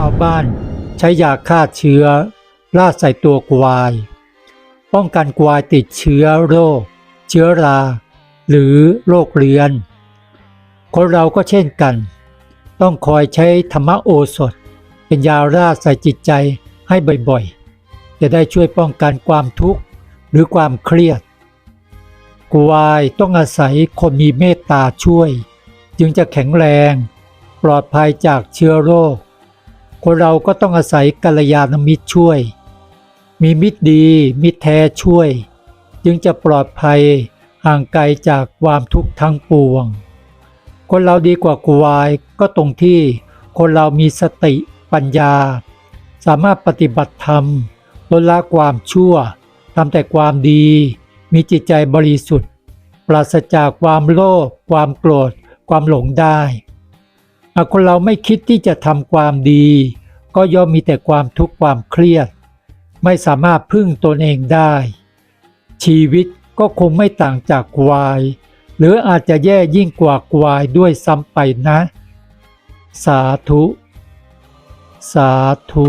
าวบ้านใช้ยาฆ่าเชื้อราดใส่ตัวควาย ป้องกันควายติดเชื้อโรค เชื้อรา หรือโรคเรื้อน คนเราก็เช่นกัน ต้องคอยใช้ธรรมโอสถ เป็นยาราดใส่จิตใจให้บ่อยๆ จะได้ช่วยป้องกันความทุกข์หรือความเครียด ควายต้องอาศัยคนมีเมตตาช่วย จึงจะแข็งแรง ปลอดภัยจากเชื้อโรค คนเราก็ต้องอาศัยกัลยาณมิตรช่วย มีมิตรดีมิตรแท้ช่วย จึงจะปลอดภัยห่างไกลจากความทุกข์ทั้งปวง คนเราดีกว่าควายก็ตรงที่คนเรามีสติปัญญา สามารถปฏิบัติธรรมลดละความชั่วทำแต่ความดี มีจิตใจบริสุทธิ์ ปราศจากความโลภความโกรธ ความหลงได้ หากคนเราไม่คิดที่จะทำความดี ก็ย่อมมีแต่ความทุกข์ความเครียด ไม่สามารถพึ่งตนเองได้ ชีวิตก็คงไม่ต่างจากควาย หรืออาจจะแย่ยิ่งกว่าควายด้วยซ้ำไปนะ สาธุ สาธุ